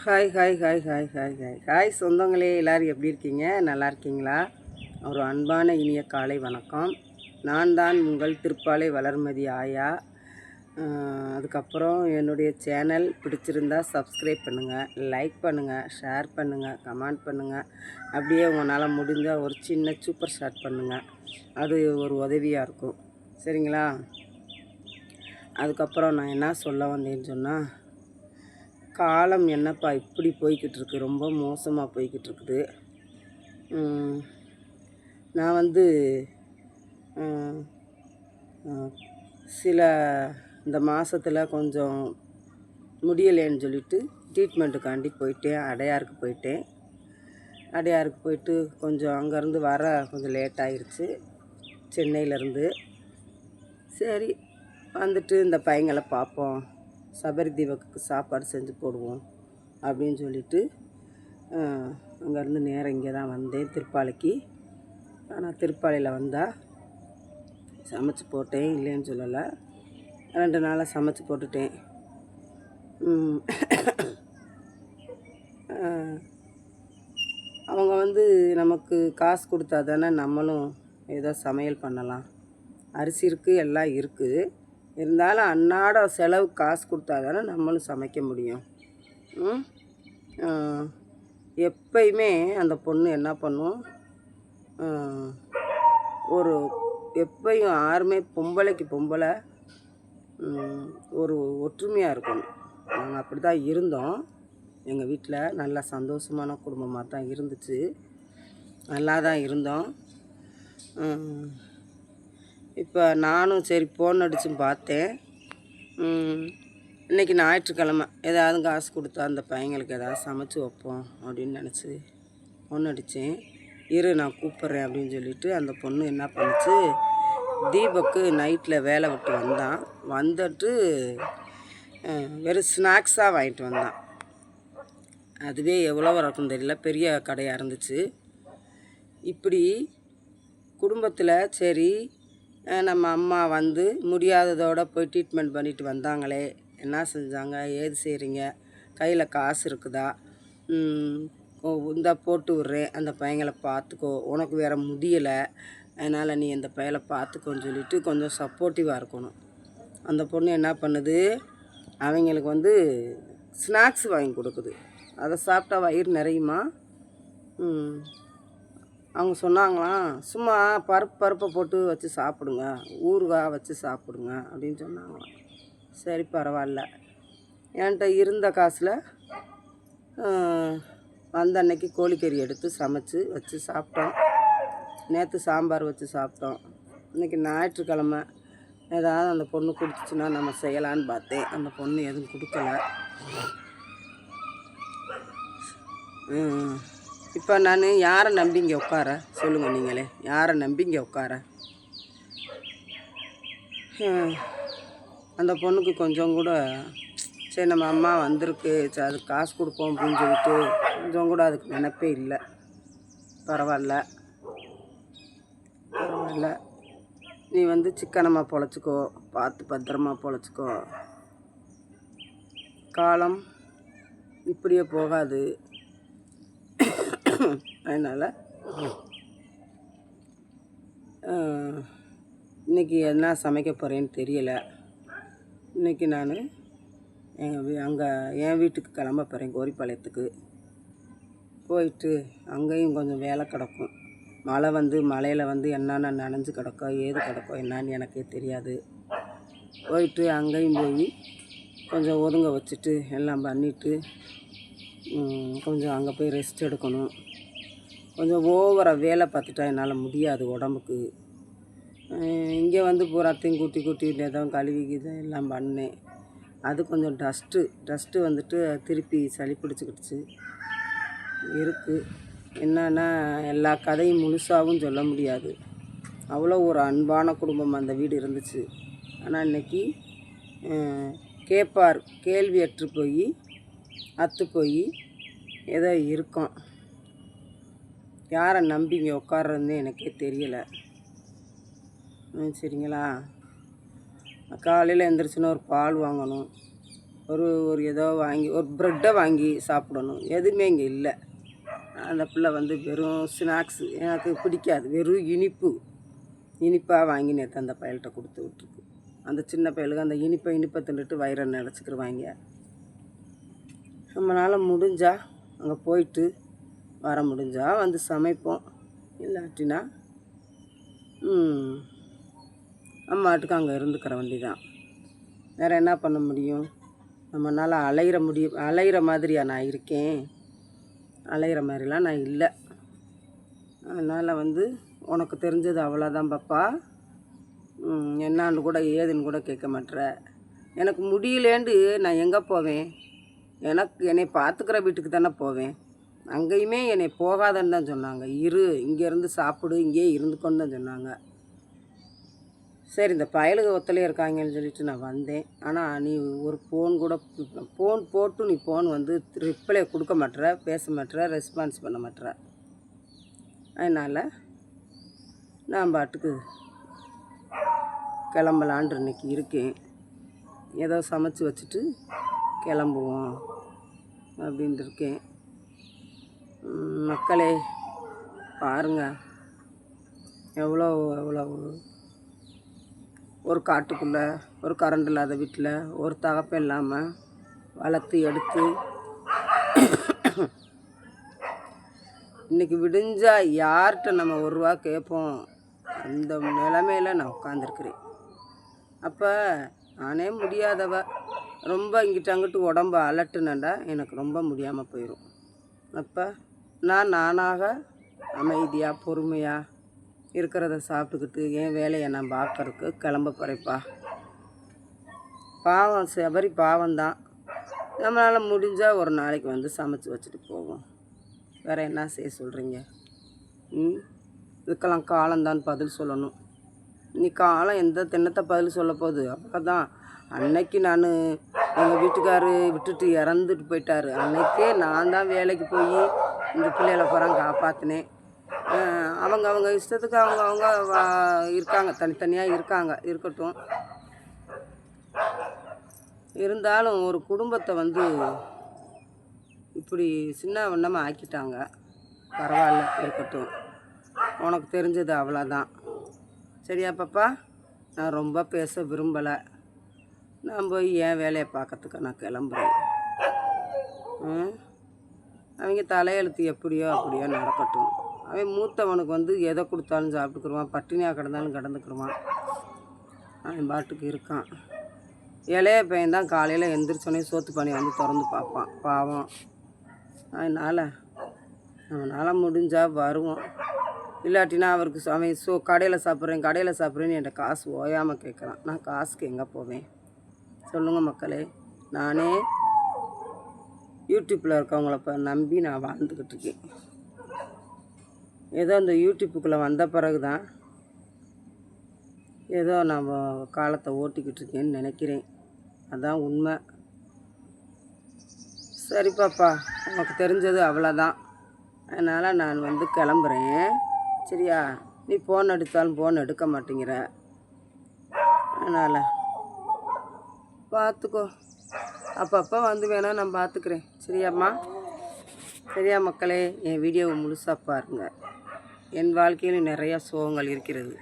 Hi hi hi hi hi hi hi சொந்தங்களே எல்லோரும் எப்படி இருக்கீங்க? நல்லா இருக்கீங்களா? ஒரு அன்பான இனிய காலை வணக்கம். நான் தான் உங்கள் திருப்பாலை வளர்மதி ஆயா. அதுக்கப்புறம் என்னுடைய சேனல் பிடிச்சிருந்தா சப்ஸ்கிரைப் பண்ணுங்கள் லைக் பண்ணுங்கள் ஷேர் பண்ணுங்கள் கமெண்ட் பண்ணுங்கள் அப்படியே உங்களால் முடிஞ்சால் ஒரு சின்ன சூப்பர் ஷாட் பண்ணுங்கள் அது ஒரு உதவியாக இருக்கும். சரிங்களா? அதுக்கப்புறம் நான் என்ன சொல்ல வந்தேன்னு சொன்னால் காலம் என்னப்பா இப்படி போய்கிட்டு இருக்கு ரொம்ப மோசமாக போய்கிட்டு இருக்குது நான் வந்து சில இந்த மாதத்தில் கொஞ்சம் முடியலைன்னு சொல்லிட்டு ட்ரீட்மெண்ட்டுக்காண்டி போயிட்டேன் அடையாருக்கு போயிட்டேன். அடையாருக்கு போயிட்டு கொஞ்சம் அங்கேருந்து வர கொஞ்சம் லேட் ஆயிடுச்சு சென்னையிலேருந்து. சரி வந்துட்டு இந்த பையங்களை பார்ப்போம். சபரி தீபக்கு சாப்பாடு செஞ்சு போடுவோம் அப்படின்னு சொல்லிட்டு அங்கேருந்து நேரம் இங்கே தான் வந்தேன் திருப்பாலைக்கு. ஆனால் திருப்பாலையில் வந்தால் சமைச்சு போட்டேன் இல்லைன்னு சொல்லலை. ரெண்டு நாளாக சமைச்சு போட்டுட்டேன். அவங்க வந்து நமக்கு காசு கொடுத்தா தானே நம்மளும் ஏதோ சமையல் பண்ணலாம். அரிசி இருக்குது எல்லாம் இருக்குது இருந்தாலும் அன்னாட செலவு காசு கொடுத்தா தானே நம்மளும் சமைக்க முடியும். எப்பயுமே அந்த பொண்ணு என்ன பண்ணும்? ஒரு எப்பயும் யாருமே பொம்பளைக்கு பொம்பளை ஒரு ஒற்றுமையாக இருக்கணும். நாங்கள் அப்படி தான் இருந்தோம். எங்கள் வீட்டில் நல்ல சந்தோஷமான குடும்பமாக தான் இருந்துச்சு. நல்லா தான் இருந்தோம் இப்போ நானும் சரி ஃபோன் அடித்தும் பார்த்தேன். இன்றைக்கி ஞாயிற்றுக்கிழமை. ஏதாவது காசு கொடுத்தா அந்த பையங்களுக்கு ஏதாவது சமைச்சு வைப்போம் அப்படின்னு நினச்சி ஃபோன் அடித்தேன் இரு நான் கூப்பிட்றேன் அப்படின்னு சொல்லிட்டு அந்த பொண்ணு என்ன பண்ணுச்சு தீபக்கு நைட்டில் வேலை விட்டு வந்தான். வந்துட்டு வெறும் ஸ்நாக்ஸாக வாங்கிட்டு வந்தான். அதுவே எவ்வளோ இருக்கும் தெரியல பெரிய கடையாக இருந்துச்சு. இப்படி குடும்பத்தில் சரி நம்ம அம்மா வந்து முடியாததோடு போய் ட்ரீட்மெண்ட் பண்ணிட்டு வந்தாங்களே. என்ன செஞ்சாங்க? ஏது செய்கிறீங்க கையில் காசு இருக்குதா? இந்த இந்தா போட்டு விட்றேன் அந்த பையங்களை பார்த்துக்கோ. உனக்கு வேறு முடியலை. அதனால் நீ அந்த பையலை பார்த்துக்கோன்னு சொல்லிட்டு கொஞ்சம் சப்போர்ட்டிவாக இருக்கணும். அந்த பொண்ணு என்ன பண்ணுது? அவங்களுக்கு வந்து ஸ்நாக்ஸ் வாங்கி கொடுக்குது. அதை சாப்பிட்டா வயிறு நிறையுமா? அவங்க சொன்னாங்களாம் சும்மா பருப்பு பருப்பை போட்டு வச்சு சாப்பிடுங்க ஊறுகாய் வச்சு சாப்பிடுங்க அப்படின்னு சொன்னாங்களாம். சரி பரவாயில்ல. என்கிட்ட இருந்த காசில் வந்த அன்னைக்கு கோழிக்கறி எடுத்து சமைச்சு வச்சு சாப்பிட்டோம். நேற்று சாம்பார் வச்சு சாப்பிட்டோம். இன்றைக்கி ஞாயிற்றுக்கிழமை. ஏதாவது அந்த பொண்ணு கொடுத்துச்சுன்னா நம்ம செய்யலான்னு பார்த்தேன். அந்த பொண்ணு எதுவும் கொடுக்கல. இப்போ நான் யாரை நம்பி இங்கே உட்கார? சொல்லுங்கள் நீங்களே. யாரை நம்பி இங்கே உட்கார? அந்த பொண்ணுக்கு கொஞ்சம் கூட சரி நம்ம அம்மா வந்திருக்கு சரி அதுக்கு காசு கொடுப்போம் அப்படின்னு சொல்லிட்டு கொஞ்சம் கூட அதுக்கு நினப்பே இல்லை. பரவாயில்ல. பரவாயில்ல. நீ வந்து சிக்கனமாக பொழைச்சிக்கோ பார்த்து பத்திரமா பொழைச்சிக்கோ. காலம் இப்படியே போகாது. அதனால் இன்றைக்கி என்ன சமைக்க போகிறேன்னு தெரியலை. இன்றைக்கி நான் எங்கள் வீ அங்கே என் வீட்டுக்கு கிளம்ப போகிறேன் கோரிப்பாளையத்துக்கு. போயிட்டு அங்கேயும் கொஞ்சம் வேலை கிடக்கும். மழை வந்து மழையில் வந்து என்னென்ன நனைஞ்சு கிடக்கோ ஏது கிடக்கோ என்னன்னு எனக்கே தெரியாது. போயிட்டு அங்கேயும் போய் கொஞ்சம் ஒதுங்க வச்சுட்டு எல்லாம் பண்ணிவிட்டு கொஞ்சம் அங்கே போய் ரெஸ்ட் எடுக்கணும். கொஞ்சம் ஓவராக வேலை பார்த்துட்டா என்னால் முடியாது உடம்புக்கு. இங்கே வந்து பூராத்தையும் கூட்டி கூட்டி எதுவும் கழுவி எல்லாம் பண்ணேன். அது கொஞ்சம் டஸ்ட்டு டஸ்ட்டு வந்துட்டு திருப்பி சளி பிடிச்சிக்கிடுச்சு. இருக்குது என்னன்னா எல்லா கதையும் முழுசாகவும் சொல்ல முடியாது. அவ்வளோ ஒரு அன்பான குடும்பம் அந்த வீடு இருந்துச்சு. ஆனால் இன்னைக்கு அஹ், கேட்பார் கேள்வியற்று போய் அத்து போய் ஏதோ இருக்கோம். யாரை நம்பி இங்கே உட்காடுறதுன்னு எனக்கே தெரியலை. ம், சரிங்களா? காலையில் எந்திரிச்சுன்னா ஒரு பால் வாங்கணும். ஒரு ஒரு ஏதோ வாங்கி ஒரு ப்ரெட்டை வாங்கி சாப்பிடணும். எதுவுமே இங்கே இல்லை. அந்த பிள்ளை வந்து வெறும் ஸ்நாக்ஸு எனக்கு பிடிக்காது. வெறும் இனிப்பு. இனிப்பாக வாங்கி நேற்று அந்த பயல்கிட்ட கொடுத்து விட்ருக்கு அந்த சின்ன பயலுக்கு அந்த இனிப்பை இனிப்பை தின்னுட்டு வயிறை நினச்சிக்கிருவாங்க. நம்மளால் முடிஞ்சால் அங்கே போயிட்டு வர முடிஞ்சால் வந்து சமைப்போம். இல்லாட்டினா அம்மாட்டுக்கு அங்கே இருந்துக்கிற வண்டி தான் வேறு என்ன பண்ண முடியும்? நம்மளால் அலையிற முடியும் அலையிற மாதிரியா நான் இருக்கேன். அலையிற மாதிரிலாம் நான் இல்லை. அதனால் வந்து உனக்கு தெரிஞ்சது அவ்வளோதான் பாப்பா. என்னான்னு கூட ஏதுன்னு கூட கேட்க மாட்டுற எனக்கு முடியலேண்டு நான் எங்கே போவேன்? எனக்கு என்னை பார்த்துக்கிற வீட்டுக்கு தானே போவேன். அங்கேயுமே என்னை போகாதன்னு தான் சொன்னாங்க. இரு இங்கேருந்து சாப்பிடு இங்கேயே இருந்துக்கோன்னு தான் சொன்னாங்க. சரி இந்த பயலுக ஒத்தலே இருக்காங்கன்னு சொல்லிட்டு நான் வந்தேன். ஆனால் நீ ஒரு ஃபோன் கூட ஃபோன் போட்டு நீ ஃபோன் வந்து ரிப்ளை கொடுக்க மாட்டுற பேச மாட்டுற ரெஸ்பான்ஸ் பண்ண மாட்டுற. அதனால் நான் பாட்டுக்கு கிளம்பலான் இன்னைக்கு இருக்கேன். ஏதோ சமைச்சு வச்சுட்டு கிளம்புவோம் அப்படின்ட்டு இருக்கேன். மக்களே பாருங்கள் எவ்வளோ எவ்வளோ. ஒரு காட்டுக்குள்ளே ஒரு கரண்ட் இல்லாத வீட்டில் ஒரு தகப்பம் இல்லாமல் வளர்த்து எடுத்து இன்னைக்கு விடிஞ்சால் யார்கிட்ட நம்ம ஒரு ரூபா கேட்போம்? அந்த நிலமையில் நான் உட்காந்துருக்குறேன் அப்போ நானே முடியாதவ ரொம்ப இங்கிட்ட அங்கிட்டு உடம்பு அலட்டுனண்டா எனக்கு ரொம்ப முடியாமல் போயிடும் அப்போ நான் நானாக அமைதியாக பொறுமையாக இருக்கிறத சாப்பிட்டுக்கிட்டு என் வேலையை நான் பார்க்கறதுக்கு கிளம்ப போகிறேப்பா பாவம் சபரி பாவம்தான். நம்மளால் முடிஞ்சால் ஒரு நாளைக்கு வந்து சமைச்சு வச்சுட்டு போவோம். வேறு என்ன செய்ய சொல்கிறீங்க ம்? இதுக்கெல்லாம் காலம்தான் பதில் சொல்லணும். நீ காலம் எந்த தின்னத்தை பதில் சொல்ல போகுது? தான் அன்னைக்கு நான் எங்கள் வீட்டுக்காரு விட்டுட்டு இறந்துட்டு போயிட்டாரு. அன்னைக்கே நான் தான் வேலைக்கு போய் இந்த பிள்ளைகளை பூரா காப்பாற்றினேன் அவங்க அவங்க இஷ்டத்துக்கு அவங்க அவங்க இருக்காங்க தனித்தனியாக இருக்காங்க இருக்கட்டும். இருந்தாலும் ஒரு குடும்பத்தை வந்து இப்படி சின்ன வண்ணமாக ஆக்கிட்டாங்க. பரவாயில்ல இருக்கட்டும். உனக்கு தெரிஞ்சது அவ்வளோதான் சரியா பாப்பா? நான் ரொம்ப பேச விரும்பலை. நான் போய் என் வேலையை பார்க்கறதுக்கு நான் கிளம்புறேன். ம்? அவங்க தலையெழுத்து எப்படியோ அப்படியோ நடக்கட்டும். அவன் மூத்தவனுக்கு வந்து எதை கொடுத்தாலும் சாப்பிட்டுக்குருவான். பட்டினியாக கிடந்தாலும் கிடந்துக்குருவான். அவன் பாட்டுக்கு இருக்கான். இளைய பையன் தான் காலையில் எந்திரிச்சோடனே சோத்து பண்ணி வந்து திறந்து பார்ப்பான். பாவம். அதனால் அவனால் முடிஞ்சால் வருவோம் இல்லாட்டினா அவருக்கு அவன் சோ கடையில் சாப்பிட்றேன் கடையில் சாப்பிட்றேன்னு என்கிட்ட காசு ஓயாமல் கேட்குறான். நான் காசுக்கு எங்கே போவேன்? சொல்லுங்கள் மக்களே. நானே யூடியூப்பில் இருக்கவங்கள இப்போ நம்பி நான் வாழ்ந்துக்கிட்டு இருக்கேன். ஏதோ இந்த யூடியூப்புக்குள்ளே வந்த பிறகு தான் ஏதோ நான் காலத்தை ஓட்டிக்கிட்டு இருக்கேன்னு நினைக்கிறேன். அதான் உண்மை. சரி பாப்பா உனக்கு தெரிஞ்சது அவ்வளோதான் அதனால் நான் வந்து கிளம்புறேன். சரியா? நீ ஃபோன் எடுத்தாலும் ஃபோன் எடுக்க மாட்டேங்கிற. அதனால் பார்த்துக்கோ அப்பப்போ வந்து வேணால் நான் பார்த்துக்கிறேன் சரியாம்மா? சரியா மக்களே என் வீடியோவை முழுசாக பாருங்கள் என் வாழ்க்கையில் நிறையா சோகங்கள் இருக்கிறது.